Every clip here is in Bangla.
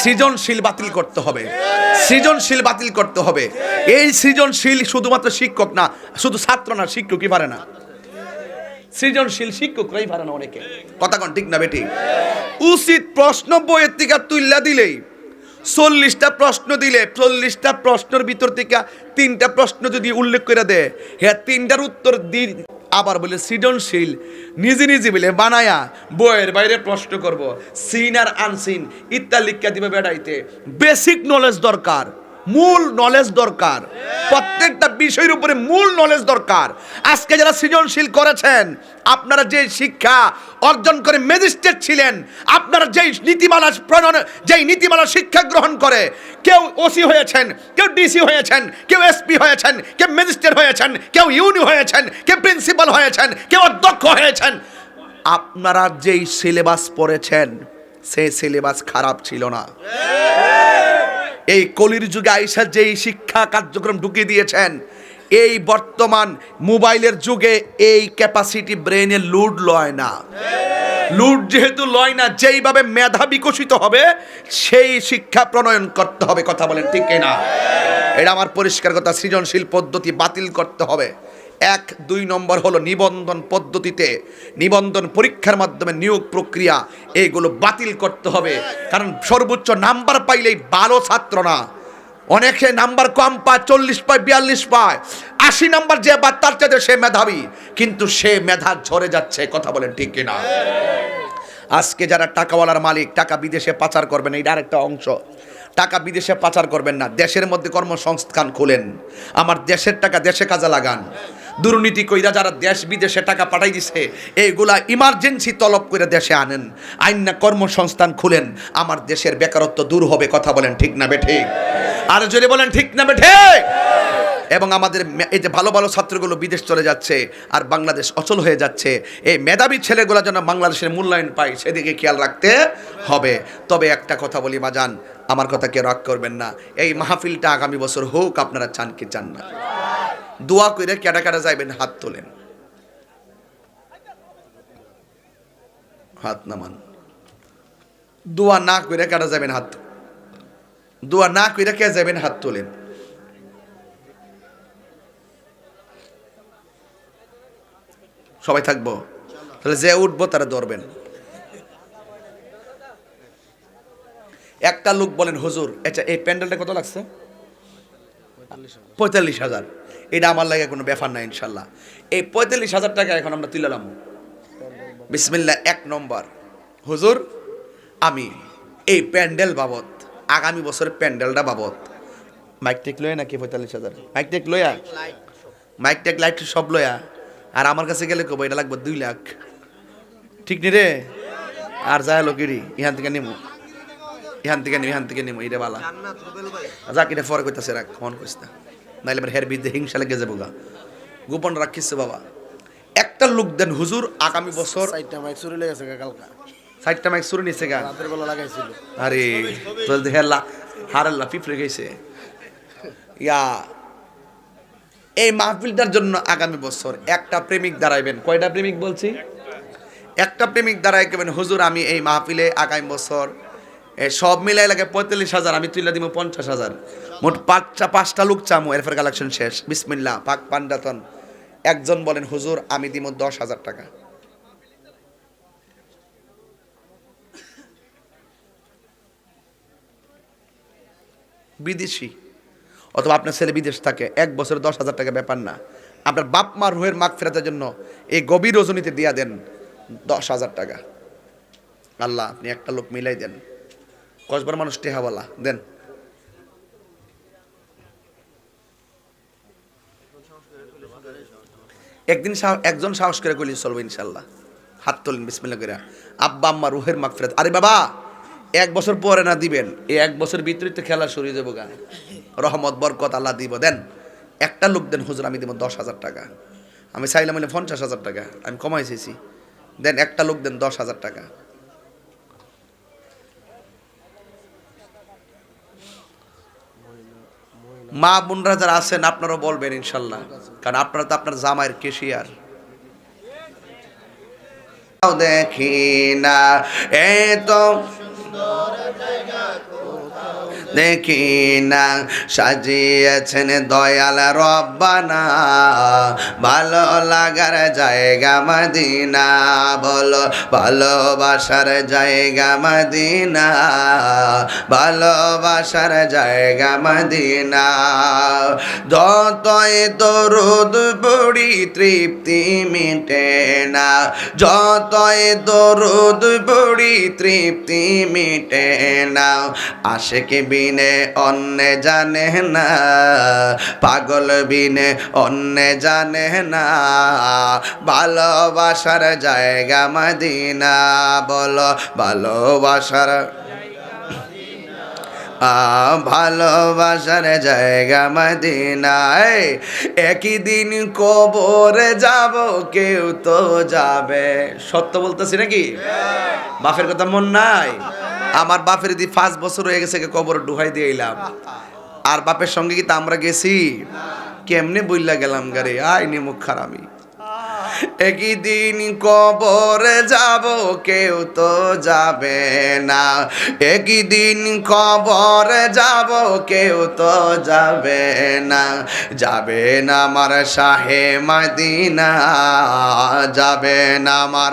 সৃজনশীল বাতিল করতে হবে। সৃজনশীল বাতিল করতে হবে। এই সৃজনশীল শুধুমাত্র শিক্ষক না, শুধু ছাত্র না, শিক্ষকই পারে না। সৃজনশীল শিক্ষকরাই পারে না অনেকে? কথা কোন, ঠিক না বেটি? উচিত প্রশ্ন বইয়ের থেকে তুললা দিলেই, চল্লিশটা প্রশ্ন দিলে, চল্লিশটা প্রশ্নের ভিতর থেকে তিনটা প্রশ্ন যদি উল্লেখ করে দেয় হ্যাঁ তিনটার উত্তর দি আবার বলে সৃজনশীল, নিজে নিজে বলে বানায়া, বইয়ের বাইরে প্রশ্ন করব, সিন আর আনসিন, ইত্যাদি লিখা দিবে বেড়াইতে। বেসিক নলেজ দরকার। মূল নলেজ দরকার। প্রত্যেকটা বিষয়ের উপরে মূল নলেজ দরকার। আজকে যারা সৃজনশীল করেছেন, আপনারা যে শিক্ষা অর্জন করে ম্যাজিস্ট্রেট ছিলেন, আপনারা যেই নীতিমালা প্রণয়ন, যেই নীতিমালা শিক্ষা গ্রহণ করে, কেউ ওসি হয়েছেন, কেউ ডিসি হয়েছেন, কেউ এসপি হয়েছেন, কেউ ম্যাজিস্ট্রেট হয়েছেন, কেউ ইউনি হয়েছেন, কেউ প্রিন্সিপাল হয়েছেন, কেউ অধ্যক্ষ হয়েছেন। আপনারা যেই সিলেবাস পড়েছেন, সেই সিলেবাস খারাপ ছিল না। এই কলির যুগে আইসা যেই শিক্ষা কার্যক্রম ঢুকিয়ে দিয়েছেন, এই বর্তমান মোবাইলের যুগে এই ক্যাপাসিটি ব্রেনে লুড লয় না। লুড যেহেতু লয় না, যেইভাবে মেধা বিকশিত হবে, সেই শিক্ষা প্রণয়ন করতে হবে, কথা বলেন ঠিক না এটা আমার পরিষ্কার কথা, সৃজনশীল পদ্ধতি বাতিল করতে হবে। এক, দুই নম্বর হলো নিবন্ধন পদ্ধতিতে নিবন্ধন পরীক্ষার মাধ্যমে নিয়োগ প্রক্রিয়া এইগুলো বাতিল করতে হবে। কারণ সর্বোচ্চ নাম্বার পাইলেই ভালো ছাত্র না। অনেকে নাম্বার কম পায়, চল্লিশ পায়, বিয়াল্লিশ পায়, আশি নাম্বার যে বা তার চাইতে সে মেধাবী। কিন্তু সে মেধা ঝরে যাচ্ছে, কথা বলেন ঠিক কিনা? আজকে যারা টাকাওয়ালার মালিক, টাকা বিদেশে পাচার করবেন এইটা আরেকটা অংশ। টাকা বিদেশে পাচার করবেন না, দেশের মধ্যে কর্মসংস্থান খোলেন। আমার দেশের টাকা দেশে কাজে লাগান। দুর্নীতি কইরা যারা দেশ বিদেশে টাকা পাঠাই দিছে, এইগুলা ইমার্জেন্সি তলব করে দেশে আনেন। আইন না কর্মসংস্থান খুলেন, আমার দেশের বেকারত্ব দূর হবে কথা বলেন ঠিক না বেঠে? আর যদি বলেন ঠিক না বেঠে? এবং আমাদের এই যে ভালো ভালো ছাত্রগুলো বিদেশ চলে যাচ্ছে, আর বাংলাদেশ অচল হয়ে যাচ্ছে, এই মেধাবী ছেলেগুলো যেন বাংলাদেশের মূল্যায়ন পায়, সেদিকে খেয়াল রাখতে হবে। তবে একটা কথা বলি বাজান আমার কথা কেউ রাগ করবেন না। এই মাহফিলটা আগামী বছর হোক, আপনারা চান কি চান না। দোয়া করে কেটা কেটা যাইবেন, হাত তোলেন। হাত নামান। দোয়া না করে কেটা যাবেন হাত দোয়া না করে কে যাবেন হাত তোলেন। সবাই থাকব? তাহলে যে উঠবো তারা ধরবেন। একটা লোক বলেন, হুজুর আচ্ছা এই প্যান্ডেলটা কত লাগছে? পঁয়তাল্লিশ হাজার। এটা আমার লাগে কোনো ব্যাপার না, ইনশাল্লাহ। এই পঁয়তাল্লিশ হাজার টাকা এখন আমরা তুলালাম বিসমিল্লা এক নম্বর। হুজুর, আমি এই প্যান্ডেল বাবদ, আগামী বছরের প্যান্ডেলটা বাবদ। মাইক টেক লয়া নাকি পঁয়তাল্লিশ হাজার? মাইক টেক লয়া মাইক টেক লাইট সব লয়া আর আমার কাছে গেলে কব এটা লাগবে দুই লাখ। ঠিক নি রে? আর যায় লোকেরই, ইহান থেকে নিমু। ইহান থেকে নিমু ইহান থেকে নিমু এটা বালা। যাক এটা পরে কইতাছে রাখ ফোন কইস না নাইলে এবার হের বিদ্যে হিংসা লেগে যাব গা। গোপন রাখিস বাবা। একটা লোক দেন হুজুর আগামী বছর সাইডটা মাইক চুরি লেগেছে কালকা। সাইডটা মাইক শুরু নিছে গা। রাতের বেলা লাগাইছিল। আরে তোর হেলা হারাল্লা পিঁপড়ে গেছে। ইয়া এই মাহফিলটার জন্য আগামী বছর একটা প্রেমিক দাঁড়াইবেন। কয়টা প্রেমিক বলছি? একটা প্রেমিক দাঁড়াই কেবেন হুজুর আমি এই মাহফিলে আগামী বছর সব মিলাই লাগে পঁয়তাল্লিশ হাজার, আমি তুলে দিব পঞ্চাশ হাজার। মোট পাঁচটা পাঁচটা লোক চামু এরপর কালেকশন শেষ। বিসমিল্লা পাক পান্ডাতন একজন বলেন, হুজুর, আমি দিব দশ হাজার টাকা। বিদেশি, অথবা আপনার ছেলে বিদেশ থাকে, এক বছর দশ হাজার টাকা ব্যাপার না। আপনার বাপ মা রুহের মাগ ফেরাতের জন্য এই গভীর রজনীতে দিয়া দেন দশ হাজার টাকা। আল্লাহ, আপনি একটা লোক মিলাই দেন। কসবার মানুষ টেহাওয়ালা, দেন। একদিন একজন সাহস করে করলি চলবো ইনশাল্লাহ হাত তোলেন বিসমিল্লা করে আব্বা, আম্মা, রুহের মাগ ফেরাত আরে বাবা, এক বছর পরে না দিবেন, এই এক বছর ভিতরে তো খেলা শুরু হয়ে যাব গা। রহমত, বরকত আল্লাহ দিব। দেন, একটা লোক দেন, হুজুর, আমি দিব দশ হাজার টাকা। আমি চাইলাম পঞ্চাশ হাজার টাকা, আমি কমাই চেয়েছি দেন, একটা লোক দেন দশ হাজার টাকা। মা বোনরা যারা আছেন, আপনারাও বলবেন ইনশাল্লাহ। কারণ আপনারা তো আপনার জামাইয়ের কেশিয়ার। দেখি না এ তো দেখি না সাজিয়েছেন দয়াল রব্বানা। ভালো লাগার জায়গা মদিনা, বলো ভালোবাসার জায়গা মদিনা, ভালোবাসার জায়গা মদিনা। যতই দরুদ পড়ি তৃপ্তি মিটে না, যতই দরুদ পড়ি তৃপ্তি মিটে না, আশেকে বিনে অন্য জানে না, পাগল বিনে অন্য জানে না। ভালোবাসার জায়গা মদিনা, বলো ভালোবাসার ভালোবাসার জায়গা মদিনায় একই দিন কবরে যাব, কেউ তো যাবে। সত্য বলতেছি নাকি? বাপের কথা মন নাই? আমার বাপের দি পাঁচ বছর হয়ে গেছে কবর ডুহাই দিয়ে এলাম আর বাপের সঙ্গে কি তা আমরা গেছি? কেমনে বইলা গেলাম গারে আইনি মুখ খারামি একই দিন কবরে যাব, কেউ তো যাবে না। একই দিন কবরে যাব, কেউ তো যাবে না। যাবে না আমার শাহে মাদিনা, যাবে না আমার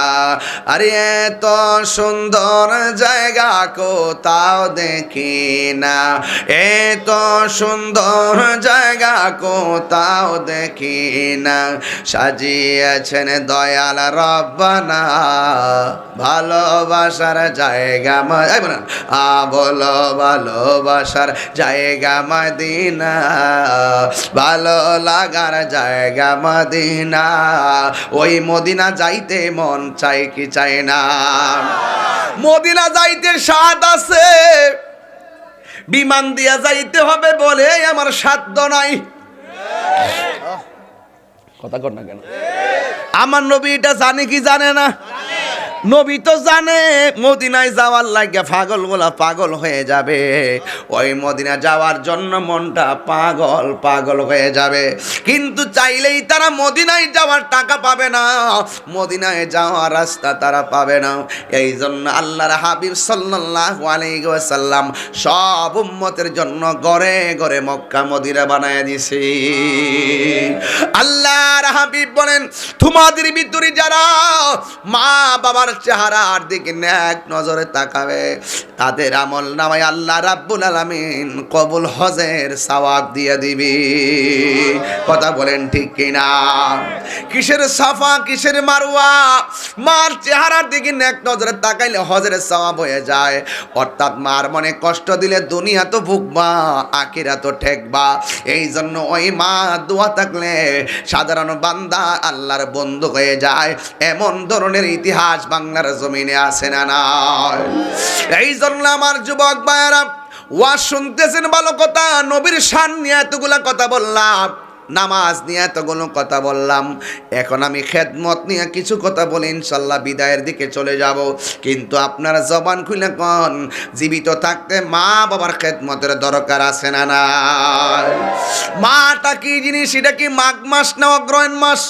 আরে এত সুন্দর জায়গা কোথাও দেখি না। এত সুন্দর জায়গা কোথাও দেখি না। সাজিয়েছেন দয়াল রব্বানা, ভালোবাসার জায়গা ম- আ বলো ভালোবাসার জায়গা মদিনা, ভালো লাগার জায়গা মদিনা। ওই মদিনা যাইতে মন চাই কি চাই না। মদিনা যাইতে স্বাদ আছে। বিমান দিয়া যাইতে হবে বলে আমার সাধ্য নাই। কথা কর না কেন? আমার নবী এটা জানে কি জানে না? নবী তো জানে, মদিনায় যাওয়ার লাগে পাগল গোলা পাগল হয়ে যাবে। ওই মদিনা যাওয়ার জন্য মনটা পাগল পাগল হয়ে যাবে। কিন্তু চাইলেই তারা মদিনায় যাওয়ার টাকা পাবে না, মদিনায় যাওয়ার রাস্তা তারা পাবে না। এই জন্য আল্লাহর হাবিব সাল্লাল্লাহু আলাইহি ওয়াসাল্লাম সব উম্মতের জন্য গড়ে গড়ে মক্কা, মদিনা বানায় দিছে। আল্লাহর হাবিব বলেন, তোমাদের ভিতরে যারা মা বাবার চেহারার দিকে ন্যাক নজরে তাকাবে। তাদের আমল নামায় আল্লাহ রাব্বুল আলামিন কবুল হজের সওয়াব দিয়ে দিবি। কথা বলেন ঠিক কিনা? কিসের সাফা, কিসের মারুয়া মার চেহারার দিকে ন্যাক নজরে তাকাইলে হজের সওয়াব হয়ে যায়। অর্থাৎ মার মনে কষ্ট দিলে দুনিয়া তো ভুগবা আখিরা তো ঠেকবা। এই জন্য ওই মা দোয়া থাকলে সাধারণ বান্দা আল্লাহর বন্ধু হয়ে যায়। এমন ধরনের ইতিহাস বাংলার জমিনে আসে না এই জন্য আমার যুবক ভাইয়েরা ওয়াজ শুনতেছেন ভালো কথা, নবীর শান নিয়ে এতগুলা কথা বললাম, নামাজ নিয়ে এতগুলো কথা বললাম, এখন আমি খেদমত নিয়ে কিছু কথা বলি ইনশাল্লাহ বিদায়ের দিকে চলে যাব। কিন্তু আপনার জবান খুলে কন? জীবিত থাকতে মা বাবার খেদমতের দরকার আছে না না মাটা কি জিনিস? এটা কি মাঘ মাস না অগ্রহণ মাস?